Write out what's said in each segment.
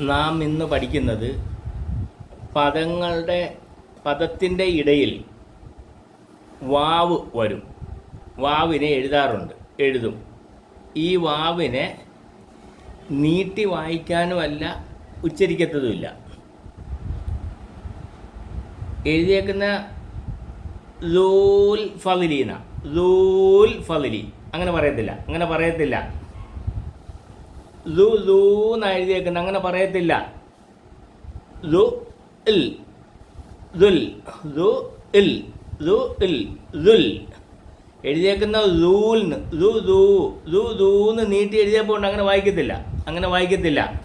നാം ഇന്ന് പഠിക്കുന്നത് പദങ്ങളുടെ പദത്തിന്റെ ഇടയിൽ വാവ് വരും. വാവിനെ എഴുതാറുണ്ട്. എഴുതും. ഈ വാവിനെ നീട്ടി വായിക്കാനുമല്ല ഉച്ചരിക്കത്തതുമില്ല. എഴുതിയേക്കുന്ന ലൂൽ ഫലിന ലൂൽ ഫലിലി അങ്ങനെ പറയത്തില്ല. അങ്ങനെ പറയത്തില്ല. ലു ലൂ എന്ന് എഴുതിയേക്കുന്നത് അങ്ങനെ പറയത്തില്ല. ലു ഇൽ. ദുൽ ലു ഇൽ. ലു ഇൽ. ദുൽ എഴുതിയേക്കുന്ന ലൂൽന്ന് ലു ലൂ. ലു ദൂന്ന് നീട്ടി എഴുതിയപ്പോൾ കൊണ്ട് അങ്ങനെ വായിക്കത്തില്ല. അങ്ങനെ വായിക്കത്തില്ല.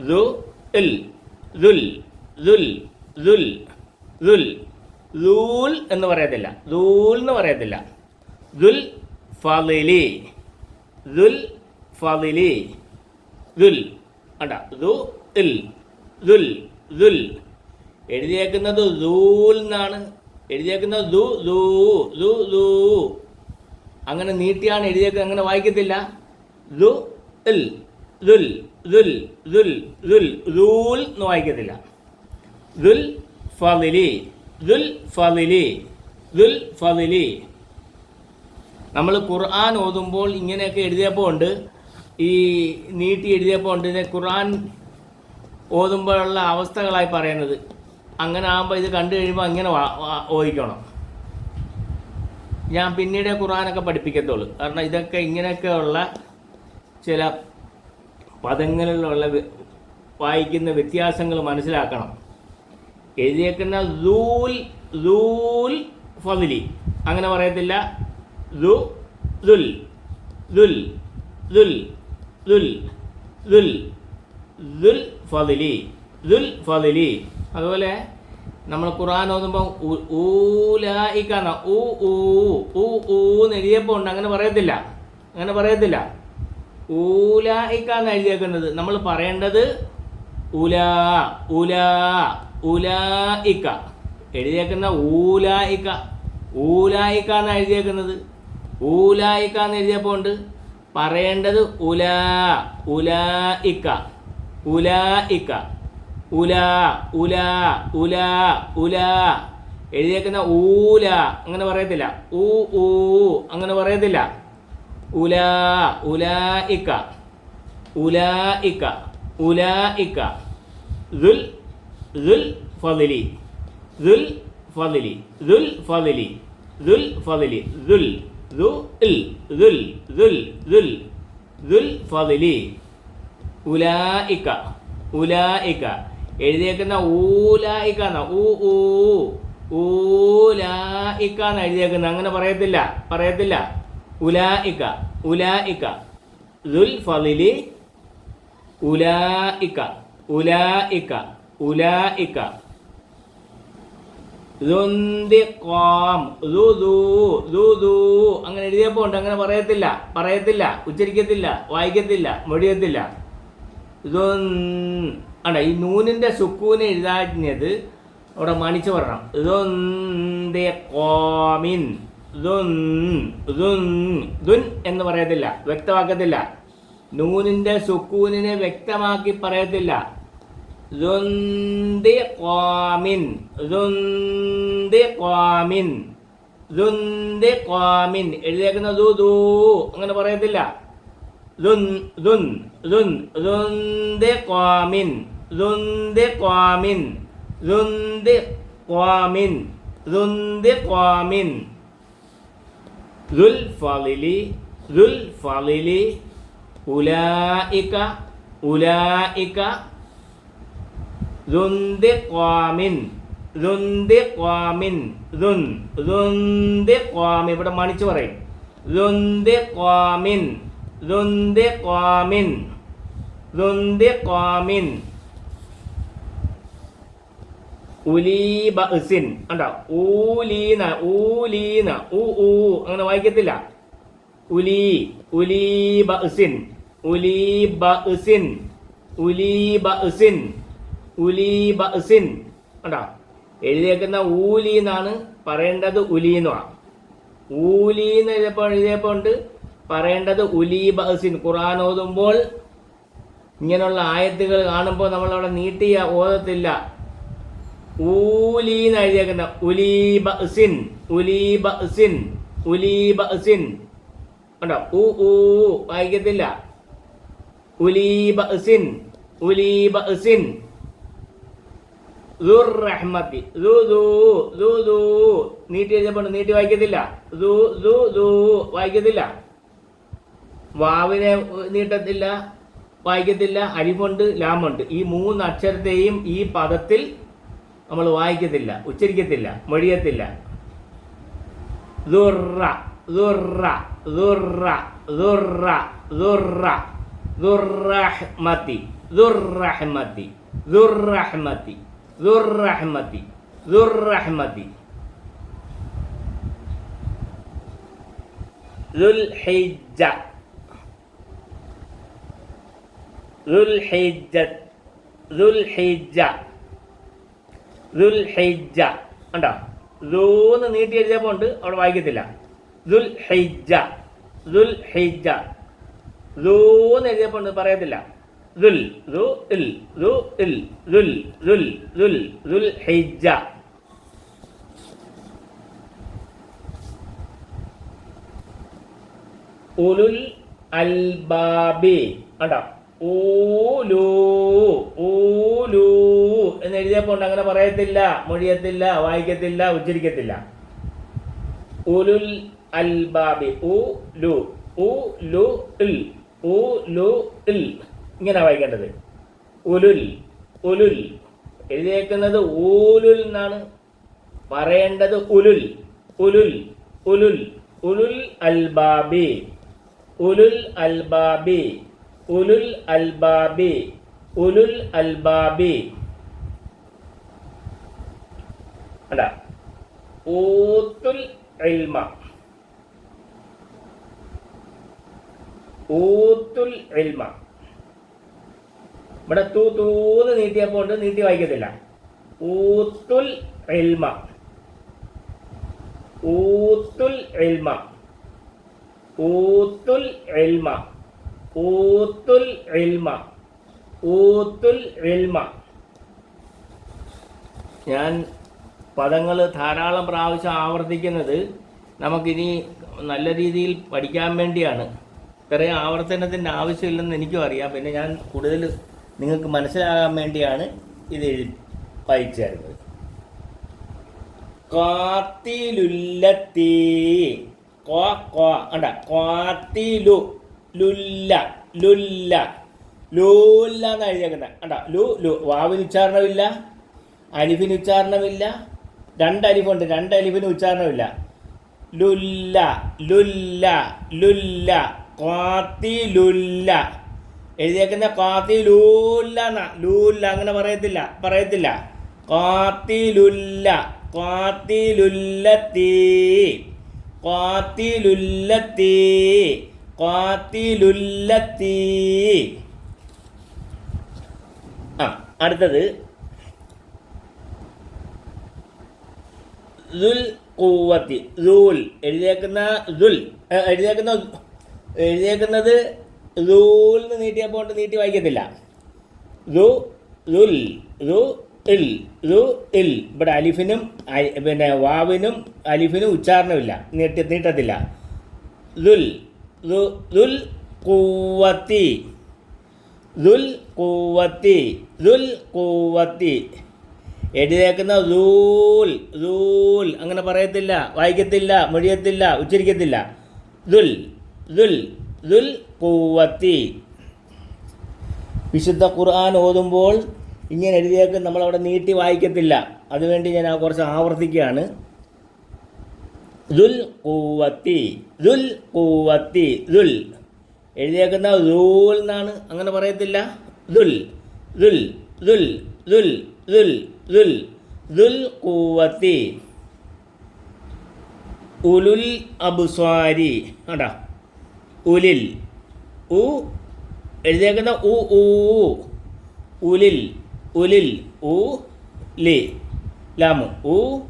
ലു ഇൽ. ദുൽ ദുൽ ദുൽ ദുൽ ലൂൽ എന്ന് പറയത്തില്ല. ലൂൽ എന്ന് പറയത്തില്ല. ദുൽ ഫലി ദുൽ ഫലിലി ദുൽ അണ്ട ദു ഇൽ ദുൽ ദുൽ. എഴുതിയേക്കുന്നത് ദൂൽ എന്നാണ്. എഴുതിയേക്കുന്നത് ദു ദൂ ദു ദൂ. അങ്ങനെ നീട്ടിയാണ് എഴുതിയേക്കുന്നത്. അങ്ങനെ വായിക്കത്തില്ല. ദു ഇൽ ദുൽ ദുൽ ദുൽ ദുൽ ദൂൽ എന്ന് വായിക്കത്തില്ല. ദുൽ ഫലിലി ദുൽ ഫലിലി ദുൽ ഫലിലി നമ്മൾ ഖുർആൻ ഓതുമ്പോൾ ഇങ്ങനെയൊക്കെ എഴുതിയപ്പോൾ ഉണ്ട്. ഈ നീട്ടി എഴുതിയപ്പോൾ ഉണ്ട്. ഇതിനെ ഖുറാൻ ഓതുമ്പോഴുള്ള അവസ്ഥകളായി പറയുന്നത്. അങ്ങനെ ആകുമ്പോൾ ഇത് കണ്ടു കഴിയുമ്പോൾ അങ്ങനെ ഓദിക്കണം ഞാൻ പിന്നീട് ഖുറാനൊക്കെ പഠിപ്പിക്കത്തുള്ളൂ. കാരണം ഇതൊക്കെ ഇങ്ങനെയൊക്കെയുള്ള ചില പദങ്ങളിലുള്ള വായിക്കുന്ന വ്യത്യാസങ്ങൾ മനസ്സിലാക്കണം. എഴുതിയേക്കുന്ന ദൂൽ ദൂൽ ഫതിലി. അങ്ങനെ പറയത്തില്ല. ദു ദുൽ ദുൽ ദുൽ ദുൽ. ദുൽ ദുൽ ഫതിലി ദുൽ ഫതിലി. അതുപോലെ നമ്മൾ ഖുർആൻ ഓതുമ്പോൾ ഊലായിക്കാന്ന ഊ ഊ ഊ ഊ എന്ന് എഴുതിയപ്പോൾ ഉണ്ട്. അങ്ങനെ പറയത്തില്ല. അങ്ങനെ പറയത്തില്ല. ഊലായിക്കാന്ന് എഴുതിയേക്കുന്നത്? നമ്മൾ പറയേണ്ടത് ഉലാ ഉലാ ഉലായിക്ക എഴുതിയേക്കുന്ന ഊലായിക്ക ഊലായിക്കാന്ന് എഴുതിയേക്കുന്നത്? ഊലായിക്കാന്ന് എഴുതിയപ്പോൾ ഉണ്ട്. പറയേണ്ടത് ഉലാ ഉലാ ഇക്ക ഉലാ ഉലാ ഉലാ ഉലാ എഴുതിയേക്കുന്ന ഊല അങ്ങനെ പറയത്തില്ല. ഊ ഊ അങ്ങനെ പറയത്തില്ല. ഉലാ ഇക്ക ഉല ഇക്ക ദുൽ ദുൽ ഫതിലി ദുൽ ഫളിലി ദുൽ ഫളിലി ദുൽ ഫളിലി ദുൽ. ദു ഇൽ ദുൽ ദുൽ ദുൽ ദുൽ ഫളിലി ഉലായിക്ക ഉലായിക്ക എഴുതിയേക്കുന്ന ഊലായിക്ക എന്നാ ഊ ഊ ഊലായിക്ക എന്ന് എഴുതിയേക്കുന്ന അങ്ങനെ പറയത്തില്ല പറയത്തില്ല. ഉലായിക്ക ഉലായിക്ക ഉലായിക്ക ഉലായിക്ക ഉലായിക്ക ഖാം അങ്ങനെ എഴുതിയപ്പോ ഉണ്ട് അങ്ങനെ പറയത്തില്ല പറയത്തില്ല ഉച്ചരിക്കത്തില്ല വായിക്കത്തില്ല മൊഴിയത്തില്ല. അണ്ട ഈ നൂനിന്റെ സുക്കൂന് എഴുതാഞ്ഞത് അവിടെ മണിച്ച് പറയണം. ഇതൊന്തേ കോമിൻ ദുൻ എന്ന് പറയത്തില്ല വ്യക്തമാക്കത്തില്ല. നൂനിന്റെ സുക്കൂനിനെ വ്യക്തമാക്കി പറയത്തില്ല. ദുന്തി ഖാമിൻ ദുന്തി ഖാമിൻ ദുന്തി ഖാമിൻ എഴുതിയേക്കുന്ന ദു ദൂ. അങ്ങനെ പറയത്തില്ല. ദുൻ ദുൻ ദുൻ ദുന്തി ഖാമിൻ ദുന്തി ഖാമിൻ ദുന്തി ഖാമിൻ ദുന്തി ഖാമിൻ ദുൽ ഫളിലി ദുൽ ഫളിലി ഉലായിക ഉലായിക ദുന്തി ഖാമിൻ ദുന്തി ഖാമിൻ ദുൻ ദുന്തി ഖാമിൻ ഇവിടെ മണിച്ചു പറയും. ദുന്തി ഖാമിൻ ദുന്തി ഖാമിൻ ഉലീ ബഅസിൻ കണ്ടോ? ഊലീന ഊലീന ഉ ഊ. അങ്ങനെ വായിക്കത്തില്ല. ഉലീ ഉലീ ബഅസിൻ ഉലീ ബഅസിൻ ഉലീ ബസിൻ ഉലീ കണ്ടോ? എഴുതിയേക്കുന്ന ഊലി എന്നാണ് പറയേണ്ടത് ഉലി എന്നുമാണ് ഊലി എന്ന് എഴുതിയപ്പോൾ എഴുതിയപ്പോൾ ഉണ്ട് പറയേണ്ടത് ഉലീ ബസിൻ ഖുർആൻ ഓതുമ്പോൾ ഇങ്ങനെയുള്ള ആയത്തുകൾ കാണുമ്പോൾ നമ്മൾ അവിടെ നീട്ടിയ ഓതത്തില്ല. ഊലി എന്ന് എഴുതിയേക്കുന്ന? ഉലീബസിൻ ഉലി ബസിൻ കണ്ടോ? ഊ ഊ വായിക്കത്തില്ല. ഉലീബസിൻ ഉലീബസിൻ റഹ്മത്തി. നീട്ടി എഴുതപ്പോൾ നീട്ടി വായിക്കത്തില്ല. ദൂ ദു ദു. വായിക്കത്തില്ല. വാവിനെ നീട്ടത്തില്ല വായിക്കത്തില്ല. അരിമുണ്ട് ലാമുണ്ട് ഈ മൂന്ന് അക്ഷരത്തെയും ഈ പദത്തിൽ നമ്മൾ വായിക്കത്തില്ല ഉച്ചരിക്കത്തില്ല മൊഴിയത്തില്ല. ദുർറ ദുർറ ദുർറ ദുർറ ദുർറ ദുർറഹ്മതി ദുർറഹ്മതി ദുർറഹ്മതി ദുർറഹ്മതി ദുർറഹ്മതി. ദുൽഹിജ്ജ. ദുൽഹിജ്ജ ദുൽഹിജ്ജ ദുൽഹിജ്ജ. നീട്ടി എഴുതിയപ്പോൾ ഉണ്ട് അവിടെ വായിക്കത്തില്ല. ദുൽ ഹൈജ ദുൽ ഹൈജ ദൂന്ന് എഴുതിയപ്പോൾ ഉണ്ട് പറയത്തില്ല. ദുൽ ദു ഇൽ ദു ഇൽ ദുൽ കണ്ടോ? ഊലൂ ഊലൂ എന്ന് എഴുതിയപ്പോൾ അങ്ങനെ പറയത്തില്ല മൊഴിയത്തില്ല വായിക്കത്തില്ല ഉച്ചരിക്കത്തില്ല. ഉലുൽ അൽബാബി ഉ ലു ഉ ലു ഇങ്ങനെ വായിക്കേണ്ടത്. ഉലുൽ ഉലുൽ. എഴുതിയേക്കുന്നത് ഊലുൽ എന്നാണ്. പറയേണ്ടത് ഉലുൽ ഉലുൽ ഉലുൽ. ഉലുൽ അൽബാബി ഉലുൽ അൽബാബി ഉലുൽ അൽബാബി ഉലുൽ അൽബാബി. അല്ല ഊത്തുൽ ഇൽമ. ഊത്തുൽ ഇൽമ. ഇവിടെ തൂ തൂന്ന് നീട്ടിയപ്പോൾ നീട്ടി വായിക്കത്തില്ല. ഊത്തുൽ എൽമ ഊത്തുൽ എൽമ ഊത്തുൽ എൽമ ഊത്തുൽ എൽമ ഊത്തുൽ എൽമ ഞാൻ പദങ്ങൾ ധാരാളം പ്രാവശ്യം ആവർത്തിക്കുന്നത് നമുക്കിനി നല്ല രീതിയിൽ പഠിക്കാൻ വേണ്ടിയാണ്. ഇത്രയും ആവർത്തനത്തിന്റെ ആവശ്യമില്ലെന്ന് എനിക്കും അറിയാം. പിന്നെ ഞാൻ കൂടുതൽ നിങ്ങൾക്ക് മനസ്സിലാകാൻ വേണ്ടിയാണ് ഇത് കണ്ട. കാത്തിലു ലുല്ല ലുല്ല എന്ന് എഴുതിയേക്കുന്നത് ലു ലു. വാവിന് ഉച്ചാരണമില്ല അലിഫിന് ഉച്ചാരണമില്ല രണ്ട് അലിഫുണ്ട് രണ്ട് അലിഫിന് ഉച്ചാരണമില്ല. ലുല്ല ലുല്ല ലുല്ല കാത്തിലുല്ല. എഴുതിയേക്കുന്ന കാത്തിലൂല്ല ലൂല്ല അങ്ങനെ പറയത്തില്ല പറയത്തില്ല. കാത്തിലുല്ല കാത്തിലുല്ലത്തി കാത്തിലുല്ലത്തി കാത്തിലുല്ലത്തി. ആ അടുത്തത്. ദുൽ കൂവത്തി ദൂൽ എഴുതിയേക്കുന്ന ദുൽ എഴുതിയേക്കുന്ന എഴുതിയേക്കുന്നത് ദൂൽ എന്ന് നീട്ടിയപ്പോൾ നീട്ടി വായിക്കത്തില്ല. ഇവിടെ അലിഫിനും പിന്നെ വാവിനും അലിഫിനും ഉച്ചാരണമില്ല നീട്ടി നീട്ടത്തില്ല. എഴുതേക്കുന്ന റൂൽ റൂൽ അങ്ങനെ പറയത്തില്ല വായിക്കത്തില്ല മൊഴിയത്തില്ല ഉച്ചരിക്കത്തില്ല. ദുൽ കൂവത്തി വിശുദ്ധ ഖുർആൻ ഓതുമ്പോൾ ഇങ്ങനെ എഴുതിയേക്ക് നമ്മളവിടെ നീട്ടി വായിക്കത്തില്ല. അതുവേണ്ടി ഞാൻ ആ കുറച്ച് ആവർത്തിക്കുകയാണ്. ദുൽ കൂവത്തി ദുൽ കൂവത്തി ദുൽ. എഴുതിയേക്കുന്ന ദൂൽ എന്നാണ് അങ്ങനെ പറയത്തില്ല. ദുൽ ദുൽ ദുൽ ദുൽ ദുൽ ദുൽ. ദുൽ കൂവത്തി ഉലുൽ അബുസ്വാരി. ആണ്ടാ ഉലിൽ. ഉ എഴുതിയേക്കുന്ന ഉ ഊ ഉലിൽ. ഉലിൽ. ഉ ലി. ലാമു. ഉ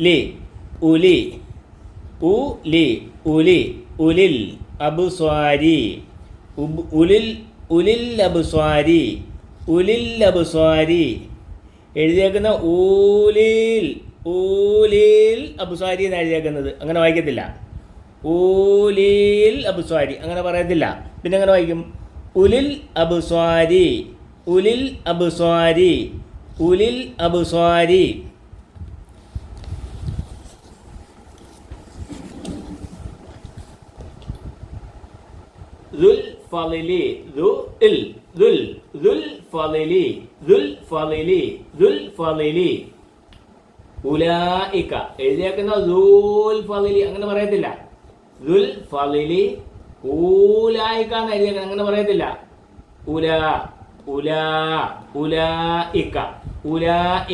ലി. ഉലി. ഉ ലി. ഉലി. ഉലിൽ അബുസ്വാരി. ഉലിൽ ഉലിൽ അബുസ്വാരി. ഉലിൽ അബുസ്വാരി. എഴുതിയേക്കുന്ന ഊലിൽ ഊലിൽ അബുസ്വാരി എന്ന് എഴുതിയേക്കുന്നത്? അങ്ങനെ വായിക്കത്തില്ല. ഊലിൽ അബുസ്വാരി. അങ്ങനെ പറയത്തില്ല. പിന്നെ അങ്ങനെ വായിക്കും? ഉലിൽ അബുസ്വാരി. ഉലിൽ അബുസ്വാരി. ഉലിൽ അബുസ്വാരി. ദുൽ ദുൽ ദുൽ ദുൽ ദുൽ എഴുതിയേക്കുന്ന അങ്ങനെ പറയത്തില്ല. ദുൽ ഫലിലി അങ്ങനെ പറയത്തില്ല. ഉല ഉല ഉല ഇക്ക ഉല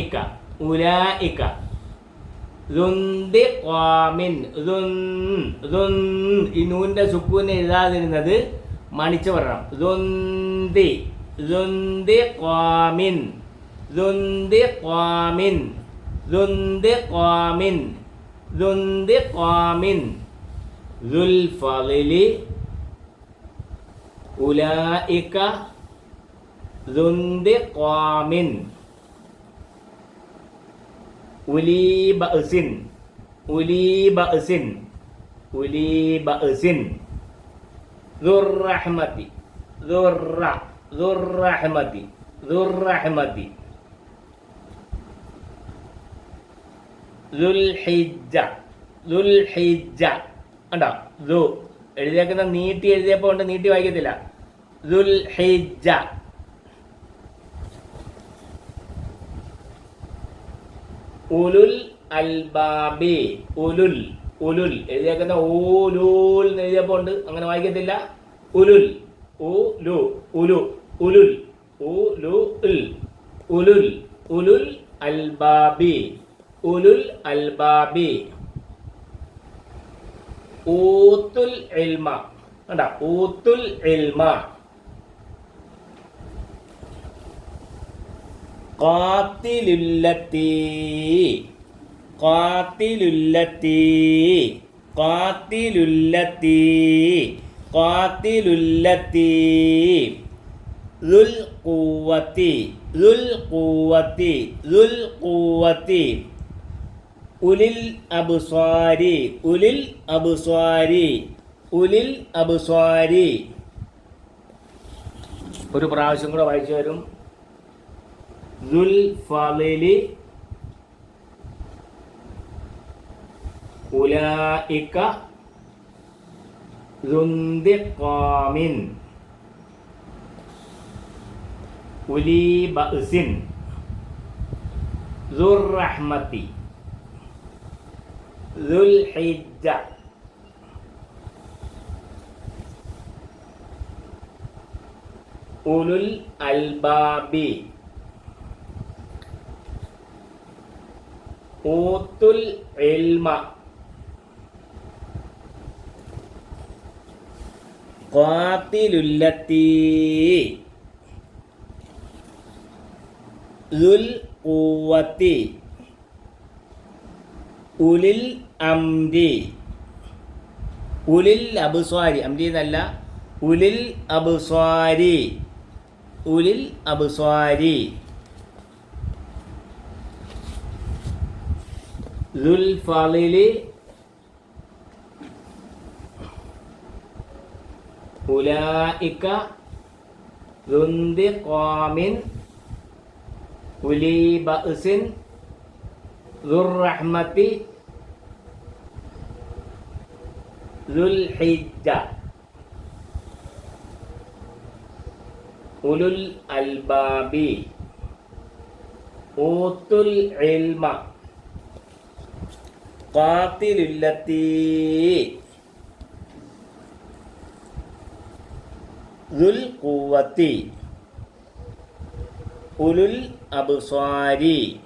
ഇക്ക ഉല ഇക്ക ഈ നൂന്റെ സുക്കൂനെ എഴുതാതിരുന്നത് മണിച്ചു ദുന്തി ഖാമിൻ ദുൽ ഫളിലി ഉലായിക ദുന്തി ഖാമിൻ ഉലി ബഅസിൻ ഉലി ബഅസിൻ ഉലി ബഅസിൻ ദുർറഹ്മതി ദുർറ ദുർറഹ്മതി ദുർറഹ്മതി ദുൽഹിജ്ജ ദുൽഹിജ്ജ കണ്ടോ? ദു. എഴുതിയേക്കുന്ന നീട്ടി എഴുതിയപ്പോൾ കൊണ്ട് നീട്ടി വായിക്കത്തില്ല. ദുൽഹിജ്ജ ഉലുൽ അൽബാബി. ഉലുൽ ഉലുൽ. എഴുതിയേക്കുന്ന ഊലൂൽ എന്ന് എഴുതിയപ്പോൾ ഉണ്ട് അങ്ങനെ വായിക്കത്തില്ല. ഉലുൽ. ഉലു ഉലു. ഉലുൽ. ഉലു ഉലുൽ. ഉലുൽ അൽബാബി. ഉലുൽ അൽബാബി. ഊത്തുൽ എൽമ കണ്ട ഊത്തുൽ എൽമ കാത്തിലുല്ലത്തി. കാത്തിലുല്ലത്തി. കാത്തിലുല്ലത്തി. കാത്തിലുല്ലത്തി. ൂവത്തി ൽ കൂവത്തി ൽ കൂവത്തി ഉലിൽ അബുസ്വാരി ഉലിൽ അബുസ്വാരി ഉലിൽ അബുസ്വാരി. ഒരു പ്രാവശ്യം കൂടെ വായിച്ചു വരും. ദുൽ ഉലി ദുർ റഹ്മതി ദുൽ ഹിജ്ജ ഉലുൽ അൽബാബി ഊത്തുൽ ഇൽമ ഖാത്തിലുല്ലത്തി ദുൽ ഖുവത്തി ഉലിൽ അംരി ഉലിൽ അബുസ്വാരി. അംരി എന്നല്ല ഉലിൽ അബുസ്വാരി. ഉലിൽ അബുസ്വാരി. ദുൽ ഫളിലി ഉലായിക ദുന്തിഖാമിൻ ഉലി ബഅസിൻ ദുർറഹ്മതി ദുൽ ഉലുൽ അൽബാബി. ഊത്തുൽ ഇൽമ. ഖാത്തിലുല്ലത്തി. ദുൽ ഖുവത്തി ഉലുൽ അബ്സ്വാരി